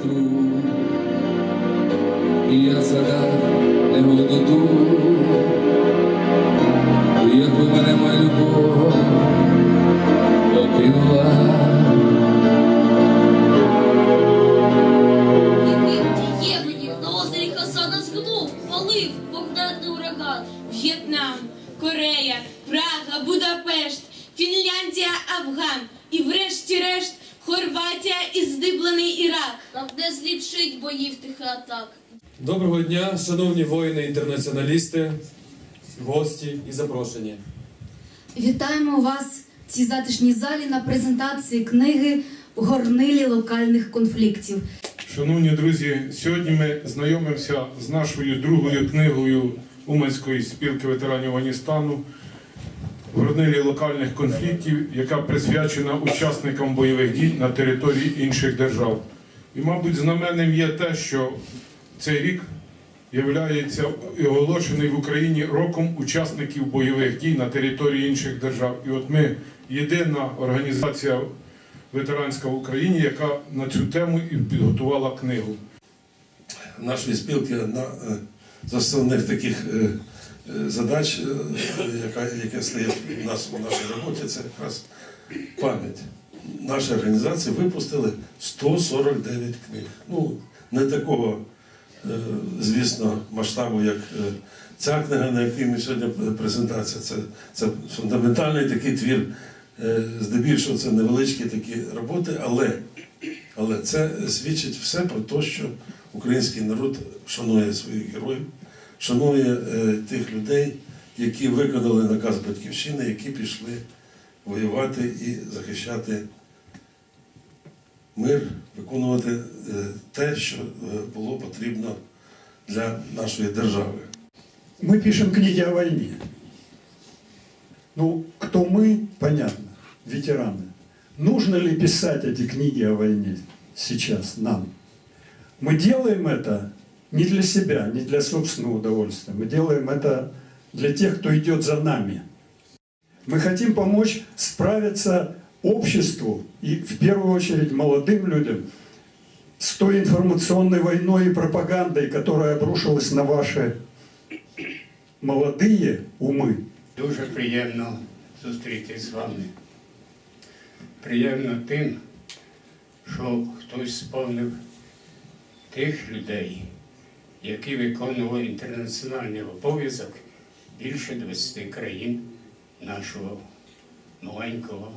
вітру, і я згадав негоду ту, яку мене моя любов покинула. Єгипті, Ємені, на озері Хасана згнув, палив вогненний ураган. В'єтнам, Корея, Прага, Будапешт, Фінляндія, Афган і врешті-решт Хорватія і здиблений Ірак. Нам не злічить боїв тих атак. Доброго дня, шановні воїни-інтернаціоналісти, гості і запрошені. Вітаємо вас в цій затишній залі на презентації книги Горнилі локальних конфліктів. Шановні друзі, сьогодні ми знайомимося з нашою другою книгою Уманської спілки ветеранів Афганістану «Горнилі локальних конфліктів, яка присвячена учасникам бойових дій на території інших держав. І, мабуть, знаменним є те, що цей рік являється оголошений в Україні роком учасників бойових дій на території інших держав. І от ми єдина організація ветеранська в Україні, яка на цю тему і підготувала книгу. нашої спілки одна е, з основних таких е, е, задач, е, яка, яка стоїть у нас у нашій роботі, це якраз пам'ять. Наша організація випустили 149 книг. Ну, не такого, звісно, масштабу, як ця книга, на якій ми сьогодні презентація. Це, це фундаментальний такий твір. Здебільшого це невеличкі такі роботи, але але це свідчить все про те, що український народ шанує своїх героїв, шанує е, тих людей, які виконали наказ Батьківщини, які пішли воювати і захищати мир, виконувати е, те, що е, було потрібно для нашої держави. Мы пишем книги о войне. Ну, кто мы, понятно, ветераны. Нужно ли писать эти книги о войне сейчас нам? Мы делаем это не для себя, не для собственного удовольствия. Мы делаем это для тех, кто идет за нами. Мы хотим помочь справиться обществу и в первую очередь молодым людям с той информационной войной и пропагандой, которая обрушилась на ваши молодые умы. Дуже приємно зустрітися з вами. Приємно тим, що хтось сповнив тих людей, які виконували інтернаціональний обов'язок більше 20 країн нашого маленького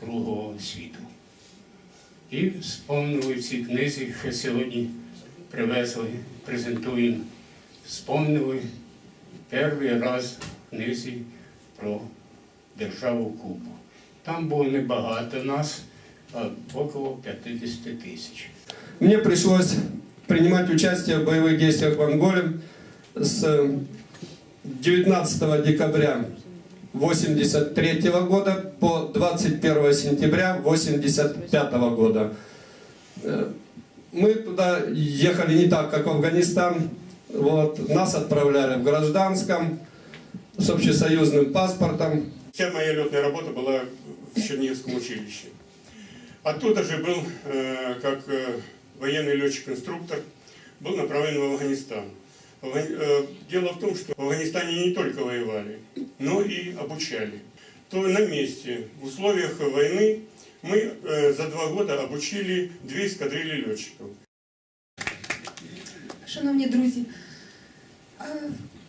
круглого світу. І сповнили в цій книзі, що сьогодні привезли, презентуємо, сповнили перший раз в книзі про державу Кубу. Там було небагато нас, а около 50 тисяч. Мне пришлось принимать участие в боевых действиях в Анголе с 19 декабря 1983 года по 21 сентября 1985 года. Э, Мы туда ехали не так, как в Афганистан. Вот. Нас отправляли в гражданском, с общесоюзным паспортом. Вся моя летная работа была в Черниговском училище. Оттуда же был, э, как э, военный летчик-инструктор, был направлен в Афганистан. Афга- э, Дело в том, что в Афганистане не только воевали, но и обучали. То на месте, в условиях войны, мы э, за два года обучили две эскадрильи летчиков. Шановні друзі, е,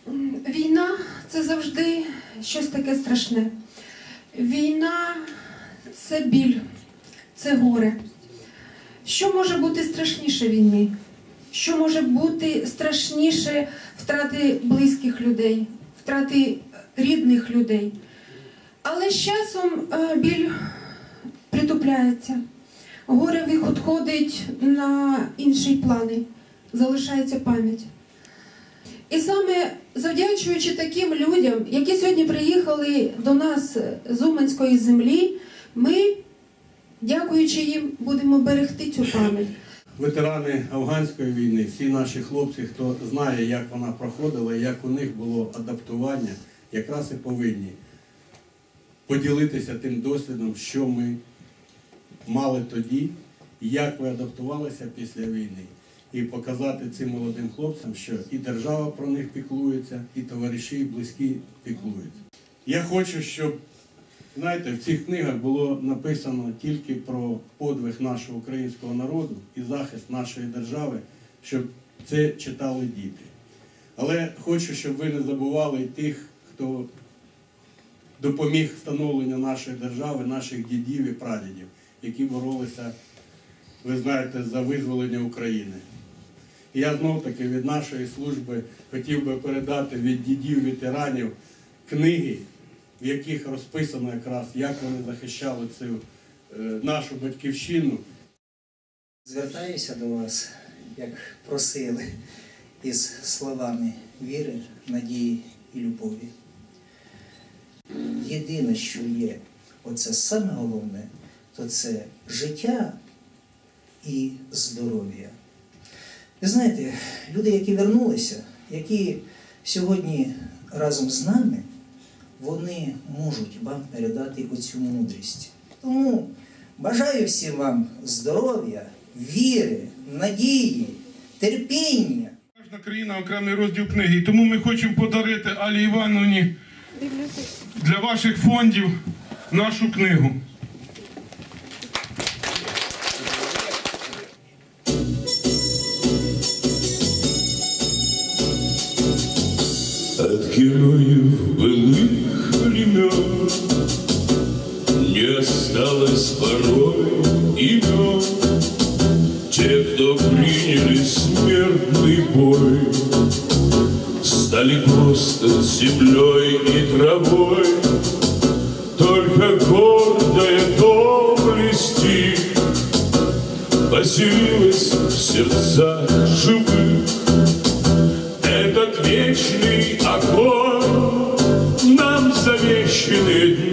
м, війна це завжди щось таке страшне. Війна це біль, це горе. Що може бути страшніше війни? Що може бути страшніше втрати близьких людей, втрати рідних людей? Але з часом е, біль притупляється, горе відходить на інші плани залишається пам'ять. І саме завдячуючи таким людям, які сьогодні приїхали до нас з Уманської землі, ми, дякуючи їм, будемо берегти цю пам'ять. ветерани афганської війни, всі наші хлопці, хто знає, як вона проходила, як у них було адаптування, якраз і повинні поділитися тим досвідом, що ми мали тоді як ви адаптувалися після війни. І показати цим молодим хлопцям, що і держава про них піклується, і товариші, і близькі піклуються. Я хочу, щоб знаєте, в цих книгах було написано тільки про подвиг нашого українського народу і захист нашої держави, щоб це читали діти. Але хочу, щоб ви не забували тих, хто допоміг встановленню нашої держави, наших дідів і прадідів, які боролися, ви знаєте, за визволення України. І я знов таки від нашої служби хотів би передати від дідів ветеранів книги, в яких розписано якраз, як вони захищали цю е, нашу батьківщину. Звертаюся до вас, як просили, із словами віри, надії і любові. Єдине, що є, оце саме головне, то це життя і здоров'я. Ви знаєте, люди, які вернулися, які сьогодні разом з нами, вони можуть вам передати оцю мудрість. Тому бажаю всім вам здоров'я, віри, надії, терпіння. Кожна країна окремий розділ книги. І тому ми хочемо подарити Алі Івановні для ваших фондів нашу книгу. землей и травой, Только гордая доблести Поселилась в сердца живых. Этот вечный огонь нам завещанный